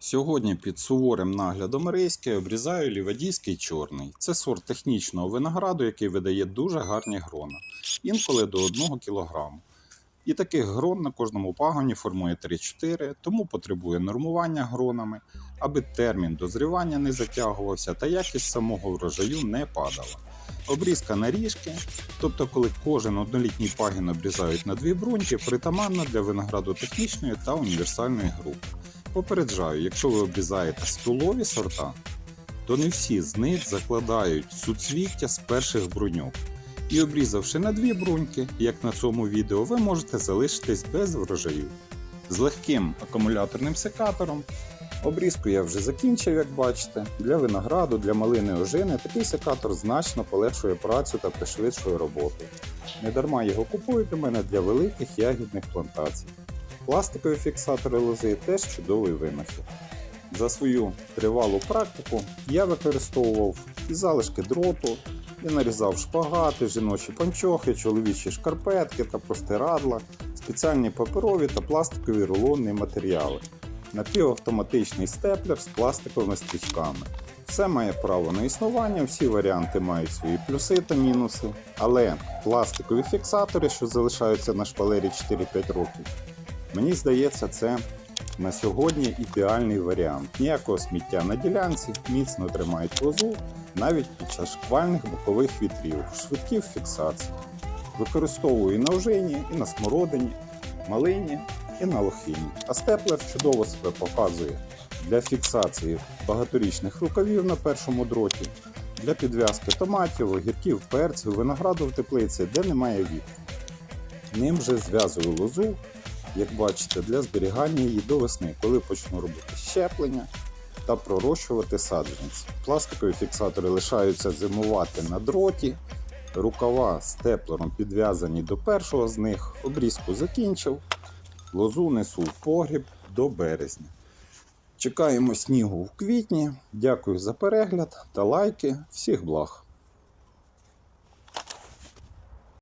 Сьогодні під суворим наглядом Рейське обрізаю лівадійський чорний. Це сорт технічного винограду, який видає дуже гарні грона, інколи до 1 кг. І таких грон на кожному пагоні формує 3-4, тому потребує нормування гронами, аби термін дозрівання не затягувався та якість самого врожаю не падала. Обрізка на ріжки, тобто коли кожен однолітній пагін обрізають на дві бруньки, притаманна для винограду технічної та універсальної групи. Попереджаю, якщо ви обрізаєте столові сорта, то не всі з них закладають суцвіття з перших бруньок. І обрізавши на дві бруньки, як на цьому відео, ви можете залишитись без врожаю. З легким акумуляторним секатором. Обрізку я вже закінчив, як бачите. Для винограду, для малини ожини такий секатор значно полегшує працю та пришвидшує роботу. Недарма його купують у мене для великих ягідних плантацій. Пластикові фіксатори лози теж чудовий винахід. За свою тривалу практику я використовував і залишки дроту, і нарізав шпагати, жіночі панчохи, чоловічі шкарпетки та простирадла, спеціальні паперові та пластикові рулонні матеріали, напівавтоматичний степлер з пластиковими стрічками. Все має право на існування, всі варіанти мають свої плюси та мінуси, але пластикові фіксатори, що залишаються на шпалері 4-5 років, Мені здається, це на сьогодні ідеальний варіант. Ніякого сміття на ділянці, міцно тримають лозу навіть під час шквальних бокових вітрів, швидкі в фіксації. Використовую і на ожині, і на смородині, малині, і на лохині. А степлер чудово себе показує для фіксації багаторічних рукавів на першому дроті, для підв'язки томатів, огірків, перців, винограду в теплиці, де немає вітру. Ним же зв'язую лозу як бачите, для зберігання її до весни, коли почну робити щеплення та пророщувати саджанці. Пластикові фіксатори лишаються зимувати на дроті. Рукава з теплером підв'язані до першого з них. Обрізку закінчив. Лозу несу в погріб до березня. Чекаємо снігу в квітні. Дякую за перегляд та лайки. Всіх благ!